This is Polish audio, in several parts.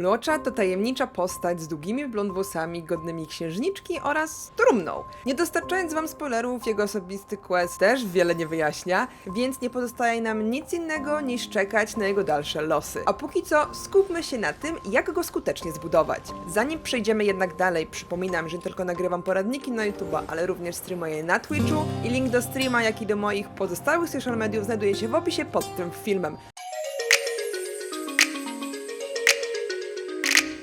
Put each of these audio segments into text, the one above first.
Locza to tajemnicza postać z długimi blond włosami, godnymi księżniczki oraz trumną. Nie dostarczając wam spoilerów, jego osobisty quest też wiele nie wyjaśnia, więc nie pozostaje nam nic innego niż czekać na jego dalsze losy. A póki co skupmy się na tym, jak go skutecznie zbudować. Zanim przejdziemy jednak dalej, przypominam, że tylko nagrywam poradniki na YouTube'a, ale również streamuję na Twitchu i link do streama, jak i do moich pozostałych social mediów znajduje się w opisie pod tym filmem.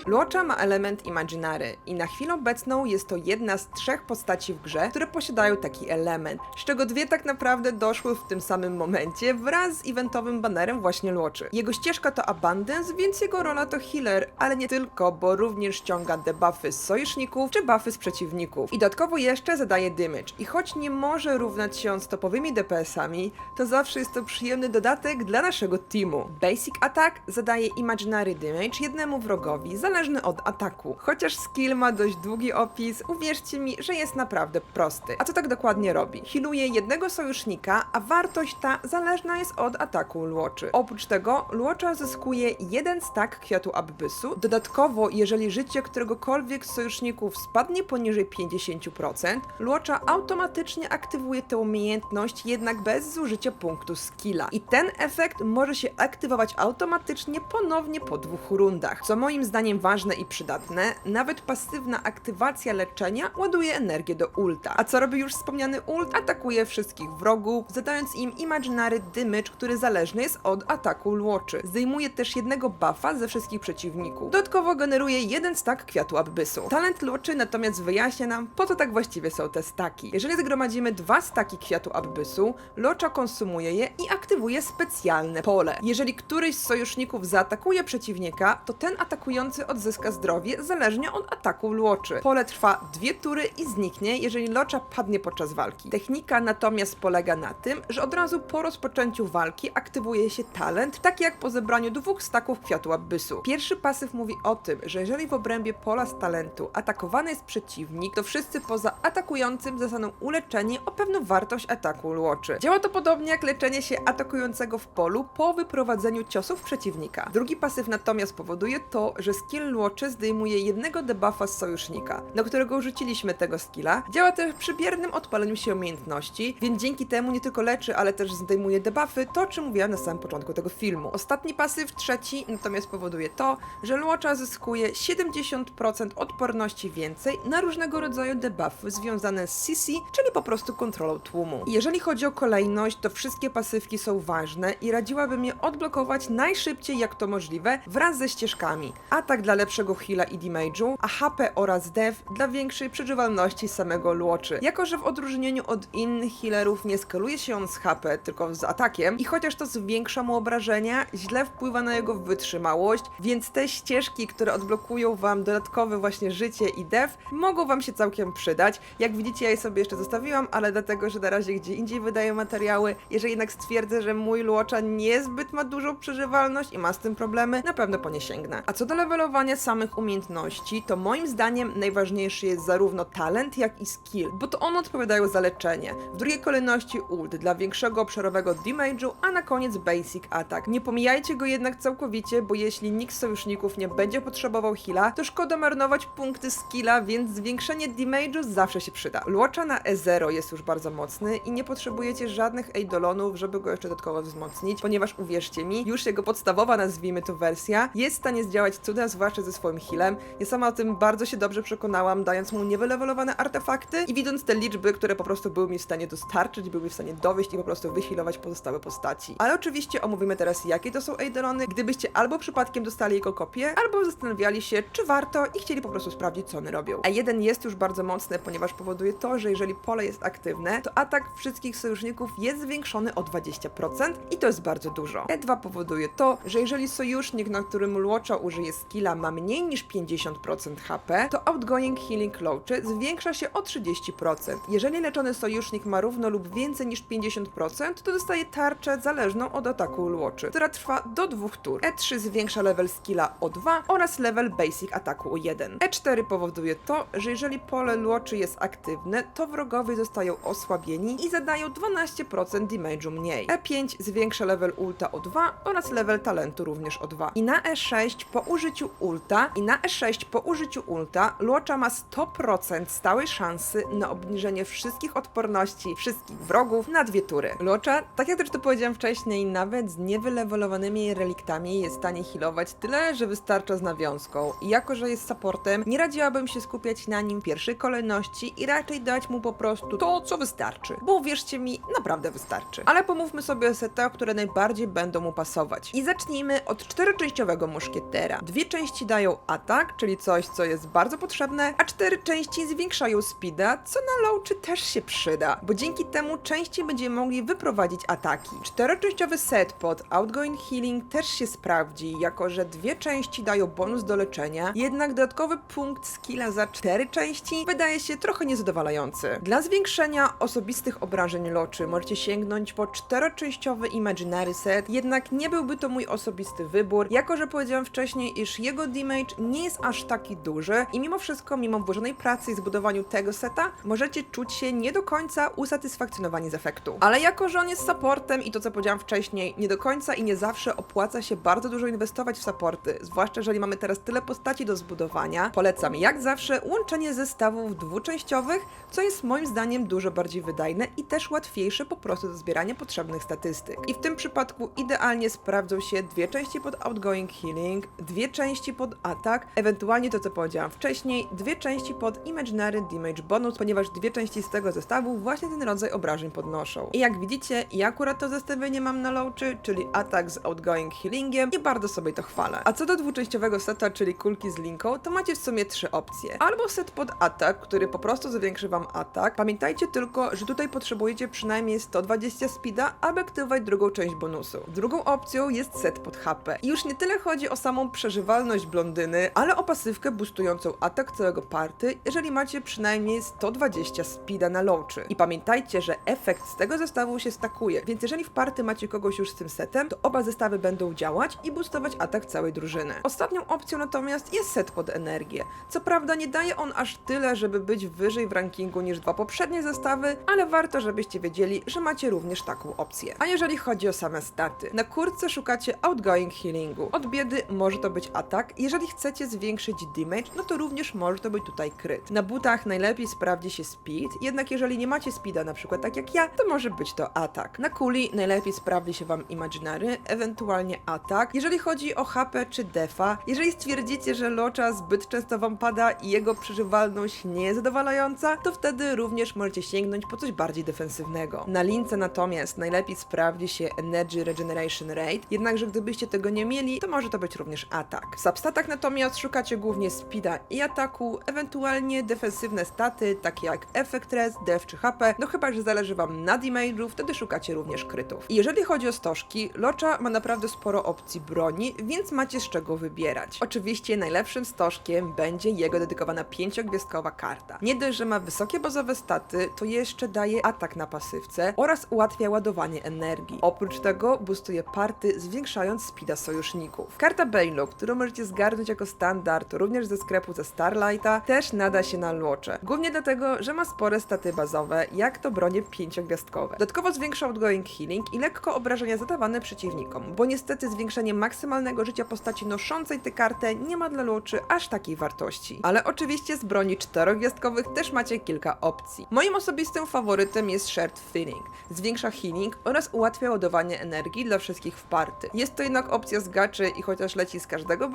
Luocza ma element Imaginary i na chwilę obecną jest to jedna z trzech postaci w grze, które posiadają taki element, z czego dwie tak naprawdę doszły w tym samym momencie wraz z eventowym banerem właśnie Luoczy. Jego ścieżka to Abundance, więc jego rola to healer, ale nie tylko, bo również ściąga debuffy z sojuszników czy buffy z przeciwników. I dodatkowo jeszcze zadaje damage i choć nie może równać się z topowymi DPS-ami, to zawsze jest to przyjemny dodatek dla naszego teamu. Basic Attack zadaje Imaginary Damage jednemu wrogowi, zależny od ataku. Chociaż skill ma dość długi opis, uwierzcie mi, że jest naprawdę prosty. A co tak dokładnie robi? Healuje jednego sojusznika, a wartość ta zależna jest od ataku Luoczy. Oprócz tego Luocza zyskuje jeden stack kwiatu Abyssu. Dodatkowo, jeżeli życie któregokolwiek z sojuszników spadnie poniżej 50%, Luocza automatycznie aktywuje tę umiejętność, jednak bez zużycia punktu skilla. I ten efekt może się aktywować automatycznie ponownie po dwóch rundach. Co moim zdaniem ważne i przydatne, nawet pasywna aktywacja leczenia ładuje energię do ulta. A co robi już wspomniany ult? Atakuje wszystkich wrogów, zadając im Imaginary Damage, który zależny jest od ataku Luoczy. Zdejmuje też jednego buffa ze wszystkich przeciwników. Dodatkowo generuje jeden stack kwiatu Abyssu. Talent Luoczy natomiast wyjaśnia nam, po co tak właściwie są te staki. Jeżeli zgromadzimy dwa staki kwiatu Abyssu, Locza konsumuje je i aktywuje specjalne pole. Jeżeli któryś z sojuszników zaatakuje przeciwnika, to ten atakujący odzyska zdrowie zależnie od ataku Luoczy. Pole trwa dwie tury i zniknie, jeżeli Locza padnie podczas walki. Technika natomiast polega na tym, że od razu po rozpoczęciu walki aktywuje się talent, tak jak po zebraniu dwóch staków kwiatu Abyssu. Pierwszy pasyw mówi o tym, że jeżeli w obrębie pola z talentu atakowany jest przeciwnik, to wszyscy poza atakującym zostaną uleczeni o pewną wartość ataku Luoczy. Działa to podobnie jak leczenie się atakującego w polu po wyprowadzeniu ciosów przeciwnika. Drugi pasyw natomiast powoduje to, że skill Luoczy zdejmuje jednego debuffa z sojusznika, na którego użyciliśmy tego skilla. Działa też przy biernym odpaleniu się umiejętności, więc dzięki temu nie tylko leczy, ale też zdejmuje debuffy, to o czym mówiłam na samym początku tego filmu. Ostatni pasyw, trzeci, natomiast powoduje to, że Luocza zyskuje 70% odporności więcej na różnego rodzaju debuffy związane z CC, czyli po prostu kontrolą tłumu. Jeżeli chodzi o kolejność, to wszystkie pasywki są ważne i radziłabym je odblokować najszybciej jak to możliwe wraz ze ścieżkami. Atak dla lepszego heala i damage'u, a HP oraz def dla większej przeżywalności samego Luoczy. Jako, że w odróżnieniu od innych healerów nie skaluje się on z HP, tylko z atakiem i chociaż to zwiększa mu obrażenia, źle wpływa na jego wytrzymałość, więc te ścieżki, które odblokują wam dodatkowe właśnie życie i def, mogą wam się całkiem przydać. Jak widzicie, ja je sobie jeszcze zostawiłam, ale dlatego, że na razie gdzie indziej wydaję materiały. Jeżeli jednak stwierdzę, że mój Luocza niezbyt ma dużą przeżywalność i ma z tym problemy, na pewno po nie sięgnę. A co do levelowania samych umiejętności, to moim zdaniem najważniejszy jest zarówno talent, jak i skill, bo to one odpowiadają za leczenie. W drugiej kolejności ult dla większego obszarowego damage'u, a na koniec basic attack. Nie pomijajcie go jednak całkowicie, bo jeśli nikt z sojuszników nie będzie potrzebował heala, to szkoda marnować punkty skilla, więc zwiększenie damage'u zawsze się przyda. Luocza na E0 jest już bardzo mocny i nie potrzebujecie żadnych eidolonów, żeby go jeszcze dodatkowo wzmocnić, ponieważ uwierzcie mi, już jego podstawowa, nazwijmy to wersja, jest w stanie zdziałać cuda, zwłaszcza ze swoim healem. Ja sama o tym bardzo się dobrze przekonałam, dając mu niewylewelowane artefakty i widząc te liczby, które po prostu były mi w stanie dostarczyć, były mi w stanie dowieść i po prostu wyhealować pozostałe postaci. Ale oczywiście omówimy teraz, jakie to są eidolony, gdybyście albo przypadkiem dostali jego kopię, albo zastanawiali się, czy warto i chcieli po prostu sprawdzić, co one robią. A jeden jest już bardzo mocny, ponieważ powoduje to, że jeżeli pole jest aktywne, to atak wszystkich sojuszników jest zwiększony o 20% i to jest bardzo dużo. E2 powoduje to, że jeżeli sojusznik, na którym Luocza użyje skilla ma mniej niż 50% HP, to outgoing healing Luoczy zwiększa się o 30%. Jeżeli leczony sojusznik ma równo lub więcej niż 50%, to dostaje tarczę zależną od ataku Luoczy, która trwa do dwóch tur. E3 zwiększa level skilla o 2 oraz level basic ataku o 1. E4 powoduje to, że jeżeli pole Luoczy jest aktywne, to wrogowie zostają osłabieni i zadają 12% damage'u mniej. E5 zwiększa level ulta o 2 oraz level talentu również o 2. I na E6 po użyciu ulta i na E6 po użyciu ulta Luocza ma 100% stałej szansy na obniżenie wszystkich odporności wszystkich wrogów na dwie tury. Luocza, tak jak też to powiedziałem wcześniej, nawet z niewylewelowanymi reliktami jest w stanie healować tyle, że wystarcza z nawiązką. I jako, że jest supportem, nie radziłabym się skupiać na nim w pierwszej kolejności i raczej dać mu po prostu to, co wystarczy. Bo uwierzcie mi, naprawdę wystarczy. Ale pomówmy sobie o setach, które najbardziej będą mu pasować. I zacznijmy od czteroczęściowego muszkietera. Dwie części dają atak, czyli coś, co jest bardzo potrzebne, a cztery części zwiększają speeda, co na lowczy też się przyda, bo dzięki temu częściej będziemy mogli wyprowadzić ataki. Czteroczęściowy set pod Outgoing Healing też się sprawdzi, jako że dwie części dają bonus do leczenia, jednak dodatkowy punkt skilla za cztery części wydaje się trochę niezadowalający. Dla zwiększenia osobistych obrażeń loczy możecie sięgnąć po czteroczęściowy Imaginary set, jednak nie byłby to mój osobisty wybór, jako że powiedziałem wcześniej, iż jego damage nie jest aż taki duży i mimo wszystko, mimo włożonej pracy i zbudowaniu tego seta, możecie czuć się nie do końca usatysfakcjonowani z efektu. Ale jako, że on jest supportem i to co powiedziałam wcześniej, nie do końca i nie zawsze opłaca się bardzo dużo inwestować w supporty, zwłaszcza jeżeli mamy teraz tyle postaci do zbudowania, polecam jak zawsze łączenie zestawów dwuczęściowych, co jest moim zdaniem dużo bardziej wydajne i też łatwiejsze po prostu do zbierania potrzebnych statystyk. I w tym przypadku idealnie sprawdzą się dwie części pod Outgoing Healing, dwie części pod atak, ewentualnie to co powiedziałam wcześniej, dwie części pod Imaginary Damage Bonus, ponieważ dwie części z tego zestawu właśnie ten rodzaj obrażeń podnoszą. I jak widzicie, ja akurat to zestawienie mam na lowczy, czyli atak z Outgoing Healingiem i bardzo sobie to chwalę. A co do dwuczęściowego seta, czyli kulki z linką, to macie w sumie trzy opcje. Albo set pod atak, który po prostu zwiększy wam atak. Pamiętajcie tylko, że tutaj potrzebujecie przynajmniej 120 speeda, aby aktywować drugą część bonusu. Drugą opcją jest set pod HP. I już nie tyle chodzi o samą przeżywalność blondyny, ale o pasywkę boostującą atak całego party, jeżeli macie przynajmniej 120 speeda na lowczy. I pamiętajcie, że efekt z tego zestawu się stakuje, więc jeżeli w party macie kogoś już z tym setem, to oba zestawy będą działać i boostować atak całej drużyny. Ostatnią opcją natomiast jest set pod energię. Co prawda nie daje on aż tyle, żeby być wyżej w rankingu niż dwa poprzednie zestawy, ale warto, żebyście wiedzieli, że macie również taką opcję. A jeżeli chodzi o same staty, na kurce szukacie outgoing healingu. Od biedy może to być atak, jeżeli chcecie zwiększyć damage, no to również może to być tutaj kryt. Na butach najlepiej sprawdzi się speed, jednak jeżeli nie macie speeda, na przykład tak jak ja, to może być to atak. Na kuli najlepiej sprawdzi się wam imaginary, ewentualnie atak. Jeżeli chodzi o HP czy defa, jeżeli stwierdzicie, że locza zbyt często wam pada i jego przeżywalność nie jest zadowalająca, to wtedy również możecie sięgnąć po coś bardziej defensywnego. Na lince natomiast najlepiej sprawdzi się Energy Regeneration Rate, jednakże gdybyście tego nie mieli, to może to być również atak. Substatach natomiast szukacie głównie speeda i ataku, ewentualnie defensywne staty, takie jak efekt res, def czy HP, no chyba, że zależy wam na damage'u, wtedy szukacie również krytów. I jeżeli chodzi o stożki, Locza ma naprawdę sporo opcji broni, więc macie z czego wybierać. Oczywiście najlepszym stożkiem będzie jego dedykowana pięciogwiazdkowa karta. Nie dość, że ma wysokie bazowe staty, to jeszcze daje atak na pasywce oraz ułatwia ładowanie energii. Oprócz tego boostuje party, zwiększając speeda sojuszników. Karta Bailu, którą możecie zgarnąć jako standard również ze sklepu ze Starlighta, też nada się na Locze. Głównie dlatego, że ma spore staty bazowe, jak to bronie pięciogwiazdkowe. Dodatkowo zwiększa outgoing healing i lekko obrażenia zadawane przeciwnikom, bo niestety zwiększenie maksymalnego życia postaci noszącej tę kartę nie ma dla Loczy aż takiej wartości. Ale oczywiście z broni czterogwiazdkowych też macie kilka opcji. Moim osobistym faworytem jest Shared Feeling. Zwiększa healing oraz ułatwia ładowanie energii dla wszystkich w party. Jest to jednak opcja z gaczy i chociaż leci z każdego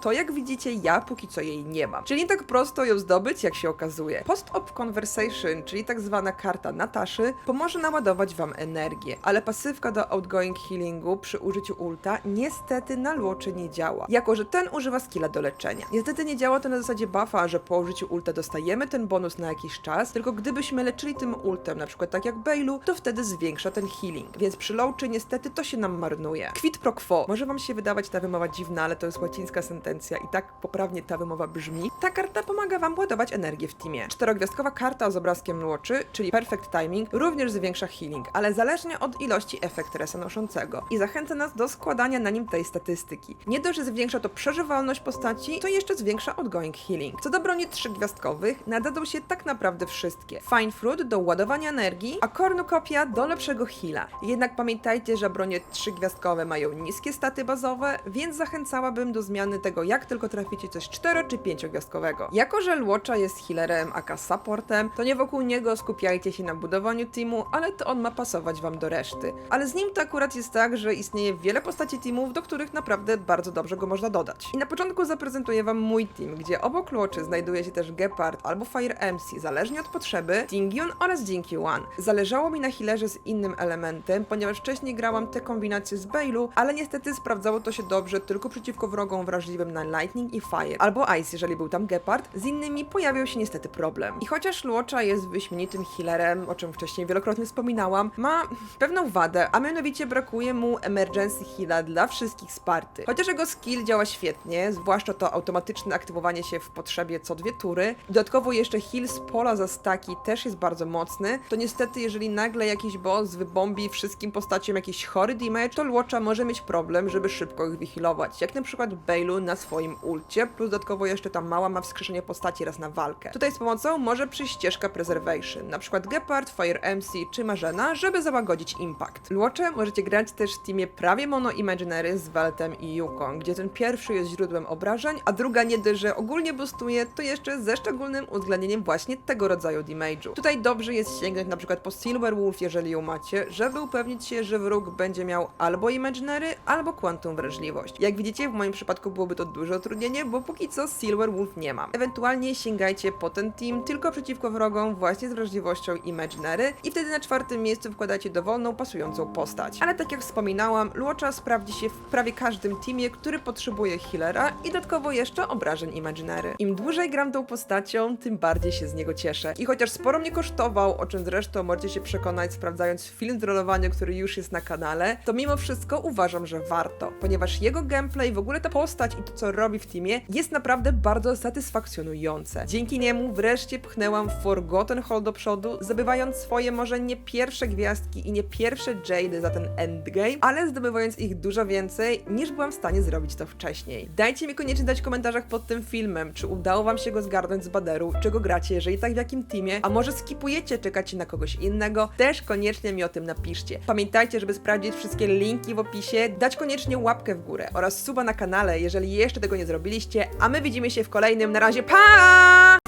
to jak widzicie ja póki co jej nie mam. Czyli nie tak prosto ją zdobyć, jak się okazuje. Post-op Conversation, czyli tak zwana karta Nataszy, pomoże naładować wam energię, ale pasywka do outgoing healingu przy użyciu ulta niestety na Luoczy nie działa, jako że ten używa skilla do leczenia. Niestety nie działa to na zasadzie buffa, że po użyciu ulta dostajemy ten bonus na jakiś czas, tylko gdybyśmy leczyli tym ultem, na przykład tak jak Bailu, to wtedy zwiększa ten healing, więc przy Loczy niestety to się nam marnuje. Quid pro quo. Może wam się wydawać ta wymowa dziwna, ale to jest łacińska sentencja i tak poprawnie ta wymowa brzmi. Ta karta pomaga wam ładować energię w teamie. Czterogwiazdkowa karta z obrazkiem Luoczy, czyli Perfect Timing, również zwiększa healing, ale zależnie od ilości efekt resa noszącego i zachęca nas do składania na nim tej statystyki. Nie dość, że zwiększa to przeżywalność postaci, to jeszcze zwiększa outgoing healing. Co do broni trzygwiazdkowych, nadadzą się tak naprawdę wszystkie. Fine Fruit do ładowania energii, a Cornucopia do lepszego heala. Jednak pamiętajcie, że bronie trzygwiazdkowe mają niskie staty bazowe, więc zachęcałabym do zmiany zmiany tego, jak tylko traficie coś 4 czy 5 gwiazdkowego. Jako, że Luocza jest healerem, aka supportem, to nie wokół niego skupiajcie się na budowaniu teamu, ale to on ma pasować wam do reszty. Ale z nim to akurat jest tak, że istnieje wiele postaci teamów, do których naprawdę bardzo dobrze go można dodać. I na początku zaprezentuję wam mój team, gdzie obok Luoczy znajduje się też Gepard albo Fire MC, zależnie od potrzeby, Tingyun oraz Jinky One. Zależało mi na healerze z innym elementem, ponieważ wcześniej grałam te kombinacje z Bailu, ale niestety sprawdzało to się dobrze tylko przeciwko wrogom wrażliwym na Lightning i Fire, albo Ice, jeżeli był tam Gepard, z innymi pojawił się niestety problem. I chociaż Luocza jest wyśmienitym healerem, o czym wcześniej wielokrotnie wspominałam, ma pewną wadę, a mianowicie brakuje mu emergency heala dla wszystkich Sparty. Chociaż jego skill działa świetnie, zwłaszcza to automatyczne aktywowanie się w potrzebie co dwie tury, dodatkowo jeszcze heal z pola za staki też jest bardzo mocny, to niestety jeżeli nagle jakiś boss wybombi wszystkim postaciom jakiś chory damage, to Luocza może mieć problem, żeby szybko ich wyhealować, jak na przykład Bailu na swoim ulcie, plus dodatkowo jeszcze ta mała ma wskrzeszenie postaci raz na walkę. Tutaj z pomocą może przyjść ścieżka Preservation, na przykład Gepard, Fire MC czy Marzena, żeby załagodzić impact. Luocze możecie grać też w teamie prawie mono Imaginary z Weltem i Yukon, gdzie ten pierwszy jest źródłem obrażeń, a druga nie dość, ogólnie boostuje, to jeszcze ze szczególnym uwzględnieniem właśnie tego rodzaju damage'u. Tutaj dobrze jest sięgnąć na przykład po Silver Wolf, jeżeli ją macie, żeby upewnić się, że wróg będzie miał albo Imaginary, albo Quantum wrażliwość. Jak widzicie, w moim przypadku byłoby to duże utrudnienie, bo póki co Silver Wolf nie mam. Ewentualnie sięgajcie po ten team tylko przeciwko wrogom właśnie z wrażliwością Imaginary i wtedy na czwartym miejscu wkładacie dowolną, pasującą postać. Ale tak jak wspominałam, Luocza sprawdzi się w prawie każdym teamie, który potrzebuje healera i dodatkowo jeszcze obrażeń Imaginary. Im dłużej gram tą postacią, tym bardziej się z niego cieszę. I chociaż sporo mnie kosztował, o czym zresztą możecie się przekonać sprawdzając film trollowania, który już jest na kanale, to mimo wszystko uważam, że warto, ponieważ jego gameplay, w ogóle ta postać i to co robi w teamie jest naprawdę bardzo satysfakcjonujące. Dzięki niemu wreszcie pchnęłam Forgotten Hall do przodu, zdobywając swoje może nie pierwsze gwiazdki i nie pierwsze Jade za ten endgame, ale zdobywając ich dużo więcej niż byłam w stanie zrobić to wcześniej. Dajcie mi koniecznie dać w komentarzach pod tym filmem, czy udało wam się go zgarnąć z baderu, czego gracie, jeżeli tak w jakim teamie, a może skipujecie, czekacie na kogoś innego, też koniecznie mi o tym napiszcie. Pamiętajcie, żeby sprawdzić wszystkie linki w opisie, dać koniecznie łapkę w górę oraz suba na kanale, jeżeli jeszcze tego nie zrobiliście, a my widzimy się w kolejnym. Na razie, pa!